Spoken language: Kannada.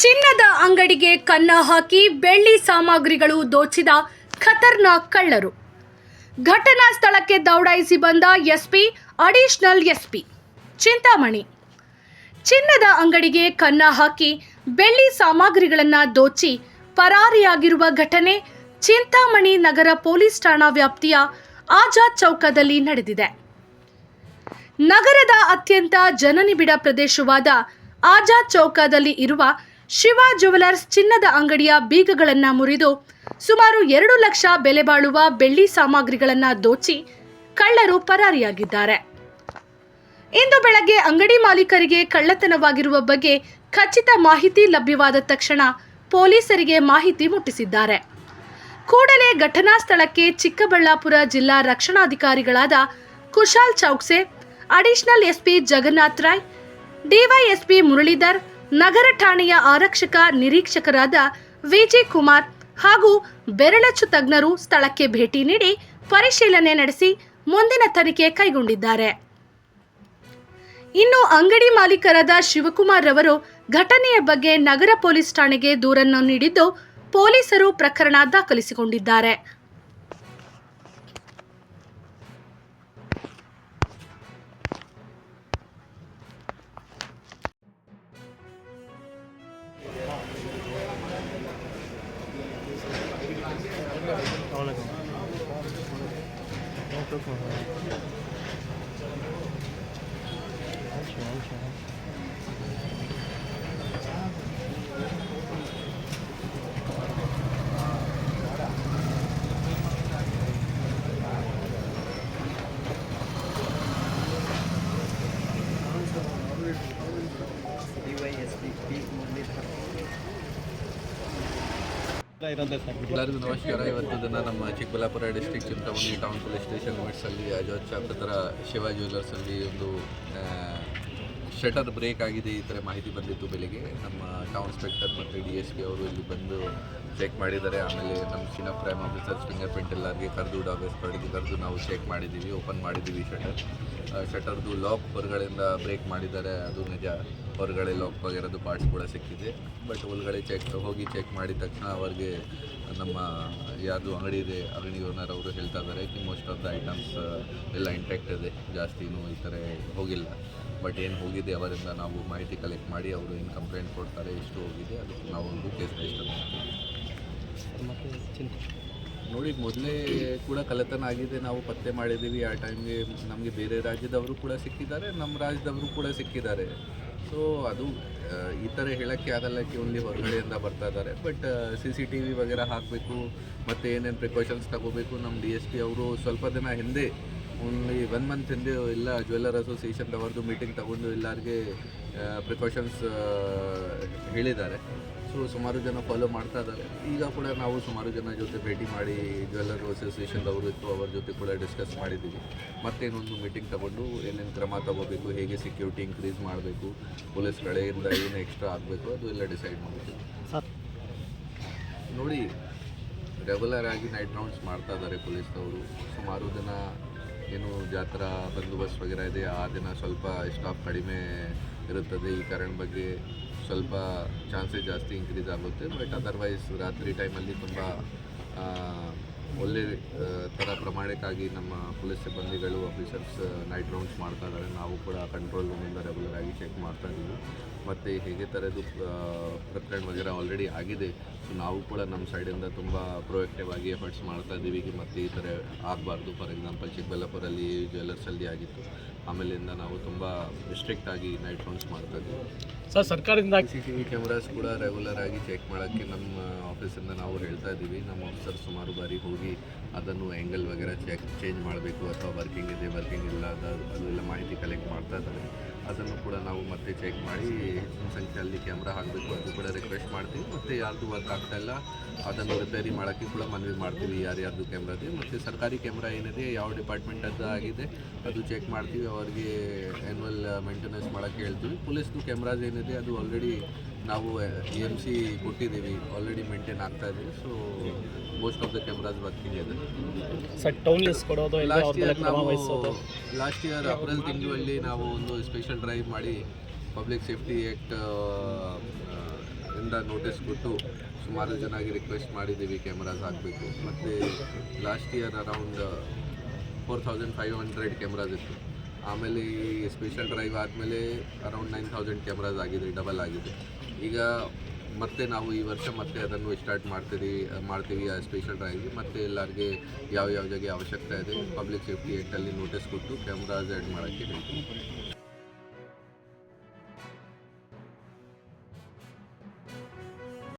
ಚಿನ್ನದ ಅಂಗಡಿಗೆ ಕನ್ನ ಹಾಕಿ ಬೆಳ್ಳಿ ಸಾಮಗ್ರಿಗಳು ದೋಚಿದ ಖತರ್ನಾಕ್ ಕಳ್ಳರು. ಘಟನಾ ಸ್ಥಳಕ್ಕೆ ದೌಡಾಯಿಸಿ ಬಂದ ಎಸ್ಪಿ, ಅಡಿಷನಲ್ ಎಸ್ಪಿ ಚಿಂತಾಮಣಿ. ಚಿನ್ನದ ಅಂಗಡಿಗೆ ಕನ್ನ ಹಾಕಿ ಬೆಳ್ಳಿ ಸಾಮಗ್ರಿಗಳನ್ನು ದೋಚಿ ಪರಾರಿಯಾಗಿರುವ ಘಟನೆ ಚಿಂತಾಮಣಿ ನಗರ ಪೊಲೀಸ್ ಠಾಣಾ ವ್ಯಾಪ್ತಿಯ ಆಜಾದ್ ಚೌಕದಲ್ಲಿ ನಡೆದಿದೆ. ನಗರದ ಅತ್ಯಂತ ಜನನಿಬಿಡ ಪ್ರದೇಶವಾದ ಆಜಾದ್ ಚೌಕದಲ್ಲಿ ಇರುವ ಶಿವ ಜುವೆಲರ್ಸ್ ಚಿನ್ನದ ಅಂಗಡಿಯ ಬೀಗಗಳನ್ನು ಮುರಿದು ಸುಮಾರು ಎರಡು ಲಕ್ಷ ಬೆಲೆ ಬಾಳುವ ಬೆಳ್ಳಿ ಸಾಮಗ್ರಿಗಳನ್ನು ದೋಚಿ ಕಳ್ಳರು ಪರಾರಿಯಾಗಿದ್ದಾರೆ. ಇಂದು ಬೆಳಗ್ಗೆ ಅಂಗಡಿ ಮಾಲೀಕರಿಗೆ ಕಳ್ಳತನವಾಗಿರುವ ಬಗ್ಗೆ ಖಚಿತ ಮಾಹಿತಿ ಲಭ್ಯವಾದ ತಕ್ಷಣ ಪೊಲೀಸರಿಗೆ ಮಾಹಿತಿ ಮುಟ್ಟಿಸಿದ್ದಾರೆ. ಕೂಡಲೇ ಘಟನಾ ಸ್ಥಳಕ್ಕೆ ಚಿಕ್ಕಬಳ್ಳಾಪುರ ಜಿಲ್ಲಾ ರಕ್ಷಣಾಧಿಕಾರಿಗಳಾದ Kushal Chowkse, additional SP Jagannath Rai, DYSP Muralidhar ನಗರ ಠಾಣೆಯ ಆರಕ್ಷಕ ನಿರೀಕ್ಷಕರಾದ ವಿಜಿ ಕುಮಾರ್ ಹಾಗೂ ಬೆರಳಚ್ಚು ತಜ್ಞರು ಸ್ಥಳಕ್ಕೆ ಭೇಟಿ ನೀಡಿ ಪರಿಶೀಲನೆ ನಡೆಸಿ ಮುಂದಿನ ತನಿಖೆ ಕೈಗೊಂಡಿದ್ದಾರೆ. ಇನ್ನು ಅಂಗಡಿ ಮಾಲೀಕರಾದ ಶಿವಕುಮಾರ್ ರವರು ಘಟನೆಯ ಬಗ್ಗೆ ನಗರ ಪೊಲೀಸ್ ಠಾಣೆಗೆ ದೂರನ್ನು ನೀಡಿದ್ದು ಪೊಲೀಸರು ಪ್ರಕರಣ ದಾಖಲಿಸಿಕೊಂಡಿದ್ದಾರೆ. 都可。安全，安全。ಎಲ್ಲರಿಗೂ ನಮಸ್ಕಾರ. ಇವತ್ತು ದಿನ ನಮ್ಮ Chikkaballapur district Chintamani town police station ಲಿಮಿಟ್ಸಲ್ಲಿ Azad ಚಾಪ್ ಹತ್ರ ಶಿವ ಜ್ಯುವೆಲರ್ಸಲ್ಲಿ ಒಂದು ಶಟರ್ ಬ್ರೇಕ್ ಆಗಿದೆ ಈ ಥರ ಮಾಹಿತಿ ಬಂದಿತ್ತು ಬೆಳಿಗ್ಗೆ. ನಮ್ಮ ಟೌನ್ ಇನ್ಸ್ಪೆಕ್ಟರ್ ಮತ್ತು ಡಿ ಎಸ್ ಪಿ ಅವರು ಇಲ್ಲಿ ಬಂದು ಚೆಕ್ ಮಾಡಿದ್ದಾರೆ. ಆಮೇಲೆ ನಮ್ಮ ಚಿನ್ನ ಪ್ರೈಮ್ ಆಫೀಸರ್ಸ್ ಫಿಂಗರ್ ಪ್ರಿಂಟ್ ಎಲ್ಲರಿಗೆ ಕರೆದು ಡಾಬೇಸ್ ಪಡೆದು ಕರೆದು ನಾವು ಚೆಕ್ ಮಾಡಿದ್ದೀವಿ ಓಪನ್ ಮಾಡಿದ್ದೀವಿ ಶಟರ್ ಶಟರ್ದು ಲಾಕ್ ಹೊರಗಡೆಯಿಂದ ಬ್ರೇಕ್ ಮಾಡಿದ್ದಾರೆ. ಅದು ನಿಜ. ಹೊರಗಡೆ ಲಾಕ್ ಆಗಿರೋದು ಪಾರ್ಟ್ಸ್ ಕೂಡ ಸಿಕ್ಕಿದೆ. ಬಟ್ ಒಳಗಡೆ ಚೆಕ್ ಹೋಗಿ ಚೆಕ್ ಮಾಡಿದ ತಕ್ಷಣ ಅವರಿಗೆ ನಮ್ಮ ಯಾರ್ದು ಅಂಗಡಿ ಇದೆ, ಅಂಗಡಿ ಓನರ್ ಅವರು ಹೇಳ್ತಾ ಇದ್ದಾರೆ ಕಿ ಮೋಸ್ಟ್ ಆಫ್ ದ ಐಟಮ್ಸ್ ಎಲ್ಲ ಇಂಟ್ಯಾಕ್ಟ್ ಇದೆ. ಜಾಸ್ತಿನೂ ಈ ಥರ ಹೋಗಿಲ್ಲ. ಬಟ್ ಏನು ಹೋಗಿದೆ ಅವರಿಂದ ನಾವು ಮಾಹಿತಿ ಕಲೆಕ್ಟ್ ಮಾಡಿ ಅವರು ಏನು ಕಂಪ್ಲೇಂಟ್ ಕೊಡ್ತಾರೆ, ಎಷ್ಟು ಹೋಗಿದೆ, ಅದಕ್ಕೆ ನಾವು ಕೇಸ್ ರಿಜಿಸ್ಟರ್ ಮಾಡ್ತೀವಿ. ನೋಡಿ, ಮೊದಲೇ ಕೂಡ ಕಳ್ಳತನ ಆಗಿದೆ ನಾವು ಪತ್ತೆ ಮಾಡಿದ್ದೀವಿ, ಆ ಟೈಮ್ಗೆ ನಮಗೆ ಬೇರೆ ರಾಜ್ಯದವರು ಕೂಡ ಸಿಕ್ಕಿದ್ದಾರೆ, ನಮ್ಮ ರಾಜ್ಯದವರು ಕೂಡ ಸಿಕ್ಕಿದ್ದಾರೆ. ಸೊ ಅದು ಈ ಥರ ಹೇಳೋಕ್ಕೆ ಆಗಲ್ಲ ಕಿ ಓನ್ಲಿ ಹೊರಗಡೆಯಿಂದ ಬರ್ತಾ ಇದ್ದಾರೆ. But C C T V ವಗೇರ ಹಾಕಬೇಕು, ಮತ್ತು ಏನೇನು ಪ್ರಿಕಾಷನ್ಸ್ ತಗೋಬೇಕು, ನಮ್ಮ ಡಿ ಎಸ್ ಪಿ ಅವರು ಸ್ವಲ್ಪ ದಿನ ಹಿಂದೆ ಓನ್ಲಿ ಒನ್ ಮಂತ್ ಹಿಂದೆ ಎಲ್ಲ ಜ್ಯುವೆಲ್ಲರ್ ಅಸೋಸಿಯೇಷನ್ದವ್ರದ್ದು ಮೀಟಿಂಗ್ ತಗೊಂಡು ಎಲ್ಲರಿಗೆ ಪ್ರಿಕಾಷನ್ಸ್ ಹೇಳಿದ್ದಾರೆ. ಸೊ ಸುಮಾರು ಜನ ಫಾಲೋ ಮಾಡ್ತಾ ಇದ್ದಾರೆ. ಈಗ ಕೂಡ ನಾವು ಸುಮಾರು ಜನ ಜೊತೆ ಭೇಟಿ ಮಾಡಿ ಜ್ಯುವೆಲ್ಲರ್ ಅಸೋಸಿಯೇಷನ್ದವರು ಇತ್ತು ಅವ್ರ ಜೊತೆ ಕೂಡ ಡಿಸ್ಕಸ್ ಮಾಡಿದ್ದೀವಿ. ಮತ್ತೇನೊಂದು ಮೀಟಿಂಗ್ ತಗೊಂಡು ಏನೇನು ಕ್ರಮ ತಗೋಬೇಕು ಹೇಗೆ ಸೆಕ್ಯೂರಿಟಿ ಇನ್ಕ್ರೀಸ್ ಮಾಡಬೇಕು ಪೊಲೀಸ್ ಕಡೆಯಿಂದ ಏನು ಎಕ್ಸ್ಟ್ರಾ ಆಗಬೇಕು ಅದು ಎಲ್ಲ ಡಿಸೈಡ್ ಮಾಡ್ತೀವಿ. ನೋಡಿ ರೆಗ್ಯುಲರ್ ಆಗಿ ನೈಟ್ ರೌಂಡ್ಸ್ ಮಾಡ್ತಾ ಇದ್ದಾರೆ ಪೊಲೀಸ್ನವರು ಸುಮಾರು ದಿನ ಏನು ಜಾತ್ರಾ ಬಂದೋಬಸ್ತ್ ವಗೇರ ಇದೆ ಆ ದಿನ ಸ್ವಲ್ಪ ಸ್ಟಾಫ್ ಕಡಿಮೆ ಇರುತ್ತದೆ. ಈ ಕಾರಣ ಬಗ್ಗೆ ಸ್ವಲ್ಪ ಚಾನ್ಸಸ್ ಜಾಸ್ತಿ ಇನ್ಕ್ರೀಸ್ ಆಗುತ್ತೆ ಬಟ್ ಅದರ್ವೈಸ್ ರಾತ್ರಿ ಟೈಮಲ್ಲಿ ತುಂಬ ಆ, ಒಳ್ಳೆ ಥರ ಪ್ರಮಾಣಕ್ಕಾಗಿ ನಮ್ಮ ಪೊಲೀಸ್ ಸಿಬ್ಬಂದಿಗಳು ಆಫೀಸರ್ಸ್ ನೈಟ್ ರೌಂಡ್ಸ್ ಮಾಡ್ತಾ ಇದ್ದಾರೆ. ನಾವು ಕೂಡ ಕಂಟ್ರೋಲ್ ರೂಮಿಂದ ರೆಗ್ಯುಲರ್ ಆಗಿ ಚೆಕ್ ಮಾಡ್ತಾ ಇದ್ದೀವಿ. ಮತ್ತು ಹೇಗೆ ಥರದ್ದು ಪ್ರಕರಣ ವಗೇರ ಆಲ್ರೆಡಿ ಆಗಿದೆ. ಸೊ ನಾವು ಕೂಡ ನಮ್ಮ ಸೈಡಿಂದ ತುಂಬ ಪ್ರೊಯಾಕ್ಟಿವ್ ಆಗಿ ಎಫರ್ಟ್ಸ್ ಮಾಡ್ತಾ ಇದ್ದೀವಿ. ಮತ್ತು ಈ ಥರ ಆಗಬಾರ್ದು. ಫಾರ್ ಎಕ್ಸಾಂಪಲ್ ಚಿಕ್ಕಬಳ್ಳಾಪುರಲ್ಲಿ ಜ್ಯುವೆಲ್ಲರ್ಸಲ್ಲಿ ಆಗಿತ್ತು. ಆಮೇಲಿಂದ ನಾವು ತುಂಬ ಸ್ಟ್ರಿಕ್ಟ್ ಆಗಿ ನೈಟ್ ರೌಂಡ್ಸ್ ಮಾಡ್ತಾ ಇದ್ದೀವಿ. ಸರ್ ಸರ್ಕಾರದಿಂದ C C T V cameras ಕೂಡ ರೆಗ್ಯುಲರ್ ಆಗಿ ಚೆಕ್ ಮಾಡೋಕ್ಕೆ ನಮ್ಮ ಆಫೀಸಿಂದ ನಾವು ಹೇಳ್ತಾ ಇದ್ದೀವಿ. ನಮ್ಮ ಆಫೀಸರ್ ಸುಮಾರು ಬಾರಿ ಹೋಗಿ ಅದನ್ನು ಆ್ಯಂಗಲ್ ವಗೇರೆ ಚೆಕ್ ಚೇಂಜ್ ಮಾಡಬೇಕು ಅಥವಾ ವರ್ಕಿಂಗ್ ಇದೆ ವರ್ಕಿಂಗ್ ಇಲ್ಲ, ಅದು ಅದು ಎಲ್ಲ ಮಾಹಿತಿ ಕಲೆಕ್ಟ್ ಮಾಡ್ತಾ ಇದ್ದಾರೆ. ಅದನ್ನು ಕೂಡ ನಾವು ಮತ್ತೆ ಚೆಕ್ ಮಾಡಿ ಹೆಚ್ಚಿನ ಸಂಖ್ಯೆಯಲ್ಲಿ ಕ್ಯಾಮ್ರಾ ಹಾಕಬೇಕು. ಅದು ಕೂಡ ರಿಕ್ವೆಸ್ಟ್ ಮಾಡ್ತೀವಿ. ಮತ್ತು ಯಾರ್ದು ವರ್ಕ್ ಆಗ್ತಾ ಇಲ್ಲ, ಅದನ್ನು ರಿಪೇರಿ ಮಾಡೋಕ್ಕೆ ಕೂಡ ಮನವಿ ಮಾಡ್ತೀವಿ. ಯಾರ್ಯಾರ್ದು ಕ್ಯಾಮ್ರಾ ಇದೆ, ಮತ್ತು ಸರ್ಕಾರಿ ಕ್ಯಾಮ್ರಾ ಏನಿದೆ, ಯಾವ ಡಿಪಾರ್ಟ್ಮೆಂಟ್ ಅದು ಆಗಿದೆ, ಅದು ಚೆಕ್ ಮಾಡ್ತೀವಿ. ಅವರಿಗೆ ಆ್ಯನ್ಯುವಲ್ ಮೇಂಟೆನೆನ್ಸ್ ಮಾಡೋಕ್ಕೆ ಹೇಳ್ತೀವಿ. ಪೊಲೀಸ್ದು ಕ್ಯಾಮ್ರಾಸ್ ಏನಿದೆ, ಅದು ಆಲ್ರೆಡಿ ನಾವು ಇ ಎಂ ಸಿ ಕೊಟ್ಟಿದ್ದೀವಿ ಆಲ್ರೆಡಿ ಮೇಂಟೈನ್ ಆಗ್ತಾ ಇದೆ. So most of the cameras working ಇದೆ ಸರ್ ಟೌನ್ ಲಿಸ್ಟ್ ಕೊಡೋದು ಇಯರ್ ನಾವು ಲಾಸ್ಟ್ ಇಯರ್ ಏಪ್ರಿಲ್ ತಿಂಗಳಲ್ಲಿ ನಾವು ಒಂದು ಸ್ಪೆಷಲ್ ಡ್ರೈವ್ ಮಾಡಿ ಪಬ್ಲಿಕ್ ಸೇಫ್ಟಿ ಆ್ಯಕ್ಟ್ ಇಂದ ನೋಟಿಸ್ ಕೊಟ್ಟು ಸುಮಾರು ಜನಗೆ ರಿಕ್ವೆಸ್ಟ್ ಮಾಡಿದ್ದೀವಿ ಕ್ಯಾಮ್ರಾಸ್ ಹಾಕಬೇಕು. ಮತ್ತು last year around four thousand five hundred cameras ಇತ್ತು. ಆಮೇಲೆ ಈ ಸ್ಪೆಷಲ್ ಡ್ರೈವ್ ಆದಮೇಲೆ ಅರೌಂಡ್ ನೈನ್ ಥೌಸಂಡ್ ಕ್ಯಾಮ್ರಾಸ್ ಆಗಿದೆ ಡಬಲ್ ಆಗಿದೆ. ಈಗ ಮತ್ತೆ ನಾವು ಈ ವರ್ಷ ಮತ್ತೆ ಅದನ್ನು ಸ್ಟಾರ್ಟ್ ಮಾಡ್ತೀವಿ ಮಾಡ್ತೀವಿ ಆ ಸ್ಪೆಷಲ್ ಡ್ರೈವ್ಗೆ ಮತ್ತೆ ಎಲ್ಲರಿಗೆ ಯಾವ ಯಾವ ಜಾಗ ಅವಶ್ಯಕತೆ ಇದೆ ಪಬ್ಲಿಕ್ ಸೇಫ್ಟಿ ಆ್ಯಕ್ಟಲ್ಲಿ ನೋಟಿಸ್ ಕೊಟ್ಟು ಕ್ಯಾಮ್ರಾಸ್ ಆ್ಯಡ್ ಮಾಡೋಕ್ಕೆ ಹೇಳ್ತೀವಿ